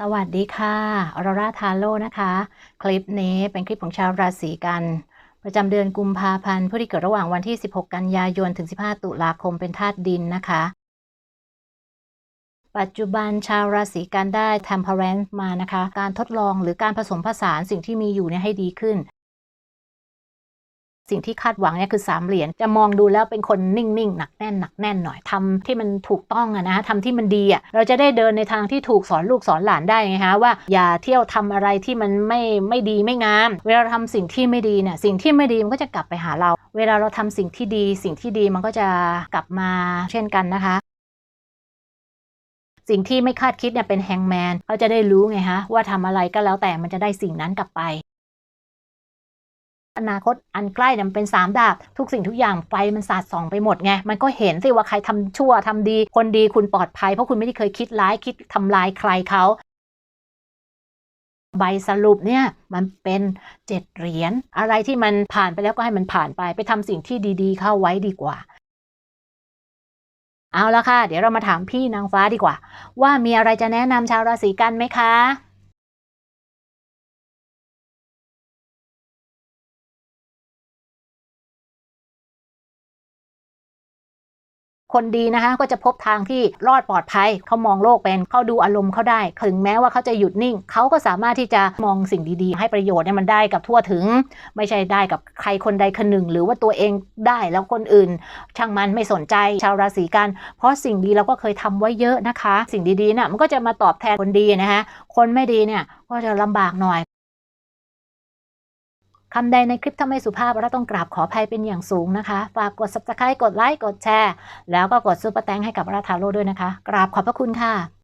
สวัสดีค่ะออรราทาโร่นะคะ คลิปนี้เป็นคลิปของชาวราศีกัน ประจำเดือนกุมภาพันธ์ผู้ที่เกิดระหว่างวันที่ 16 กันยายน ถึง 15 ตุลาคมเป็นธาตุดินนะคะ ปัจจุบันชาวราศีกันได้ temperance มานะคะ การทดลองหรือการผสมผสานสิ่งที่มีอยู่เนี่ยให้ดีขึ้น สิ่งที่คาดหวังเนี่ยคือสามเหรียญจะมองดูแล้วเป็นคนนิ่งๆหนักแน่นหนักแน่นหน่อยทำที่มันถูกต้องอะนะทำที่มันดีอะเราจะได้เดินในทางที่ถูกสอนลูกสอนหลานได้ไงคะว่าอย่าเที่ยวทำอะไรที่มันไม่ไม่ดีไม่งาม เวลาเราทำสิ่งที่ไม่ดีเนี่ยสิ่งที่ไม่ดีมันก็จะกลับไปหาเรา เวลาเราทำสิ่งที่ดี สิ่งที่ดีมันก็จะกลับมาเช่นกันนะคะสิ่งที่ไม่คาดคิดเนี่ยเป็นแฮงแมนเขาจะได้รู้ไงฮะ ว่าทำอะไรก็แล้วแต่มันจะได้สิ่งนั้นกลับไป อนาคตอันใกล้เนี่ยมันเป็นสามดาบ ทุกสิ่งทุกอย่างไฟมันสาดส่องไปหมดไง มันก็เห็นสิว่าใครทำชั่วทำดี คนดีคุณปลอดภัย เพราะคุณไม่ได้เคยคิดร้ายคิดทำลายใครเขาใบสรุปเนี่ยมันเป็นเจ็ดเหรียญอะไรที่มันผ่านไปแล้วก็ให้มันผ่านไปไปทำสิ่งที่ดีๆ เข้าไว้ดีกว่า เอาละค่ะ เดี๋ยวเรามาถามพี่นางฟ้าดีกว่า ว่ามีอะไรจะแนะนำชาวราศีกันไหมคะ คนดีนะคะก็จะพบทางที่รอดปลอดภัยเขามองโลกเป็นเขาดูอารมณ์เขาได้ ถึงแม้ว่าเขาจะหยุดนิ่ง เขาก็สามารถที่จะมองสิ่งดีๆ ให้ประโยชน์เนี่ยมันได้กับทั่วถึง ไม่ใช่ได้กับใครคนใดคนหนึ่ง หรือว่าตัวเองได้แล้วคนอื่น ช่างมันไม่สนใจชาวราศีกัน เพราะสิ่งดีเราก็เคยทำไว้เยอะนะคะ สิ่งดีๆน่ะมันก็จะมาตอบแทนคนดีนะคะคนไม่ดีเนี่ยก็จะลำบากหน่อย คำใดในคลิปทำไมสุภาพเราต้องกราบขออภัยเป็นอย่างสูงนะคะ ฝากกด subscribe กดไลค์กดแชร์ แล้วก็กดซุปเปอร์แตงให้กับราทาโร่ด้วยนะคะ กราบขอบพระคุณค่ะ